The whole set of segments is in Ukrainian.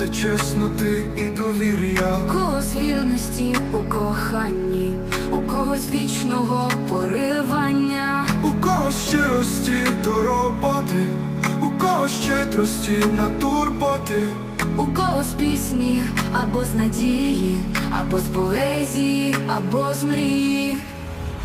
З правди, чесноти і довір'я. У когось вірності у коханні, у когось вічного поривання. У когось щирості до роботи, у когось щедрості на турботи. У когось пісні або з надії, або з поезії, або з мрії.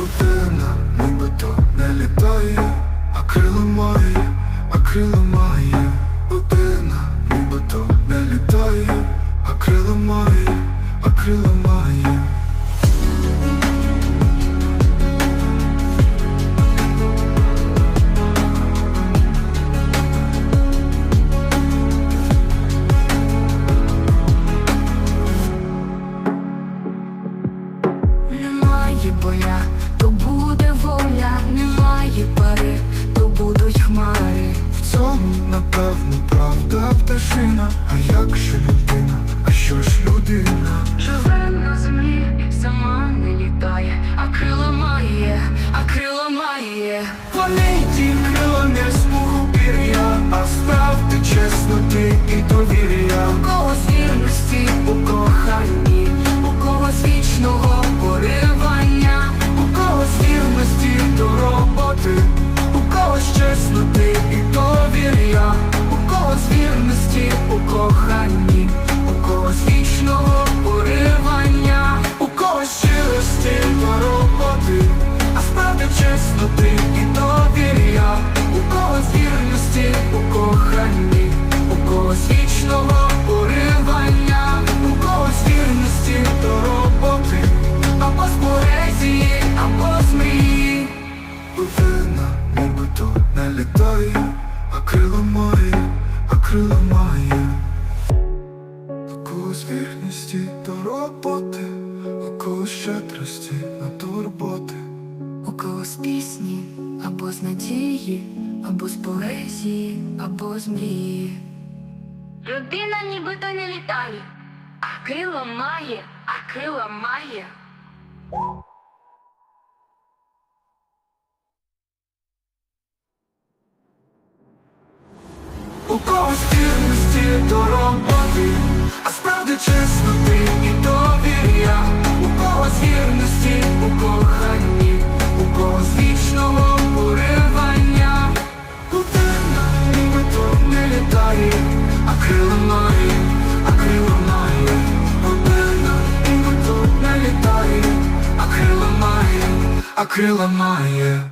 Людина нібито не літає, а крила має, а крила має. Крила має. Немає боя, то буде воля, немає пари, то будуть хмари. В цьому, напевно, правда пташина, а як же а крила має. У когось вірності до роботи, у когось щедрості на турботи. У когось пісні, або з надії, або з поезії, або з мрії. Людина нібито не літає, а крила має, а крила має. У когось вірності до роботи, а справді чесноти і довір'я. У когось вірності у коханні, у когось вічного поривання. Людина нібито не літає, а крила має, а крила має. Людина нібито не літає, а крила має, а крила має.